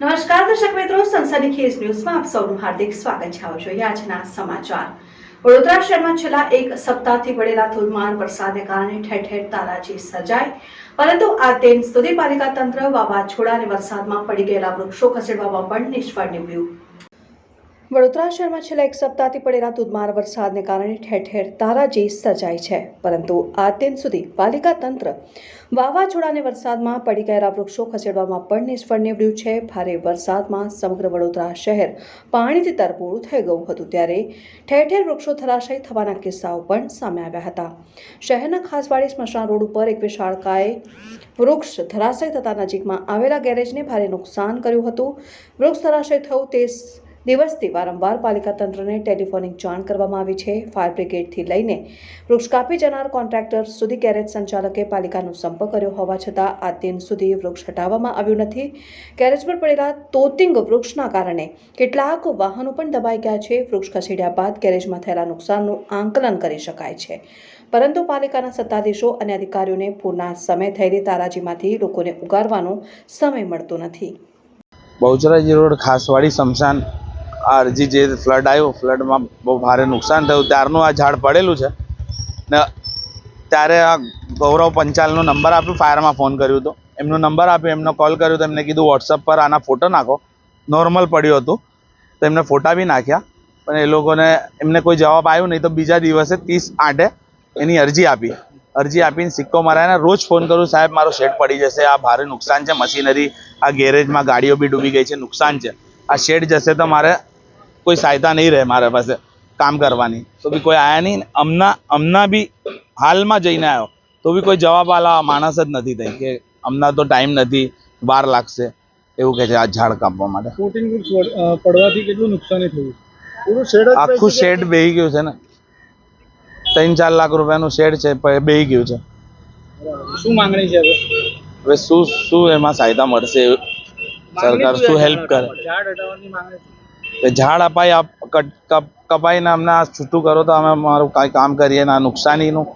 નમસ્કાર, દર્શક મિત્રો. સંસદી ખેસ ન્યૂઝમાં આપ સૌનું હાર્દિક સ્વાગત છે. આવો આજના સમાચાર. વડોદરા શહેરમાં છેલ્લા એક સપ્તાહથી પડેલા ધોધમાર વરસાદને કારણે ઠેર ઠેર તારાજી સર્જાઈ. પરંતુ આ તેમ સુધી પાલિકા તંત્ર વાવાઝોડા અને વરસાદમાં પડી ગયેલા વૃક્ષો ખસેડવામાં પણ નિષ્ફળ નીવડ્યું વડોદરા શહેરમાં છેલ્લા એક સપ્તાહથી પડેલા ધોધમાર વરસાદને કારણે ઠેર ઠેર તારાજી સર્જાઈ છે. પરંતુ આ દિન સુધી પાલિકા તંત્ર વાવાઝોડાને વરસાદમાં પડી ગયેલા વૃક્ષો ખસેડવામાં પણ નિષ્ફળ નીવડ્યું છે. ભારે વરસાદમાં સમગ્ર વડોદરા શહેર પાણીથી તરબોળ થઈ ગયું હતું ત્યારે ઠેર ઠેર વૃક્ષો ધરાશયી થવાના કિસ્સાઓ પણ સામે આવ્યા હતા. શહેરના ખાસવાડી સ્મશાન રોડ ઉપર એક વિશાળકાએ વૃક્ષ ધરાશય થતા નજીકમાં આવેલા ગેરેજને ભારે નુકસાન કર્યું હતું. વૃક્ષ ધરાશય થયું તે દિવસથી વારંવાર પાલિકા તંત્રને ટેલિફોનિક જાણ કરવામાં આવી છે. ફાયર બ્રિગેડથી લઈને વૃક્ષ કાપી જનાર કોન્ટ્રાક્ટર સુધી ગેરેજ સંચાલકે પાલિકાનો સંપર્ક કર્યો હોવા છતાં આ દિન સુધી વૃક્ષ હટાવવામાં આવ્યું નથી. ગેરેજ પર પડેલા તોતિંગ વૃક્ષના કારણે કેટલાક વાહનો પણ દબાઈ ગયા છે. વૃક્ષ ખસેડ્યા બાદ ગેરેજમાં થયેલા નુકસાનનું આંકલન કરી શકાય છે. પરંતુ પાલિકાના સત્તાધીશો અને અધિકારીઓને પૂરના સમય થયેલી તારાજીમાંથી લોકોને ઉગારવાનો સમય મળતો નથી. બહુચરાજી રોડ, ખાસવાડી સ્મશાન આ અરજી જે ફ્લડ આવ્યો ફ્લડમાં બહુ ભારે નુકસાન થયું. ત્યારનું આ ઝાડ પડેલું છે. ને ત્યારે આ ગૌરવ પંચાલનો નંબર આપ્યો, ફાયરમાં ફોન કર્યો હતો. એમનો નંબર આપ્યો, એમનો કોલ કર્યો તો એમને કીધું વોટ્સઅપ પર આના ફોટો નાખો. નોર્મલ પડ્યું હતું. તો એમને ફોટા બી નાખ્યા. પણ એ લોકોને એમને કોઈ જવાબ આવ્યો નહીં, તો બીજા દિવસે ત્રીસ આઠે એની અરજી આપી. અરજી આપીને સિક્કો મરાઈને રોજ ફોન કરું, સાહેબ, મારો શેડ પડી જશે, આ ભારે નુકસાન છે, મશીનરી, આ ગેરેજમાં ગાડીઓ બી ડૂબી ગઈ છે, નુકસાન છે. આ શેડ જશે તો મારે કોઈ સહાયતા નહીં રહે મારા પાસે કામ કરવાની. તો બી કોઈ આયા નહીં હમણાં હમણાં બી હાલમાં જઈને આવ્યો તો બી કોઈ જવાબ આલા માણસ જ નથી થઈ કે હમણાં તો ટાઈમ નથી વાર લાગશે. એવું કહે છે આ ઝાડ કાપવા માટે. પડવાથી કેટલું નુકસાની થયું? આખું શેડ બેહી ગયું છે ને. ત્રણ ચાર લાખ રૂપિયાનું શેડ છે બેહી ગયું છે. શું માંગણી છે હવે? હવે શું શું એમાં સહાયતા મળશે? સરકાર શું હેલ્પ કરે? ઝાડ હટાવવાની માંગણી. કે ઝાડ કપાઈને અમને આ છૂટું કરો તો અમે મારું કાંઈ કામ કરીએ ના નુકસાનીનું.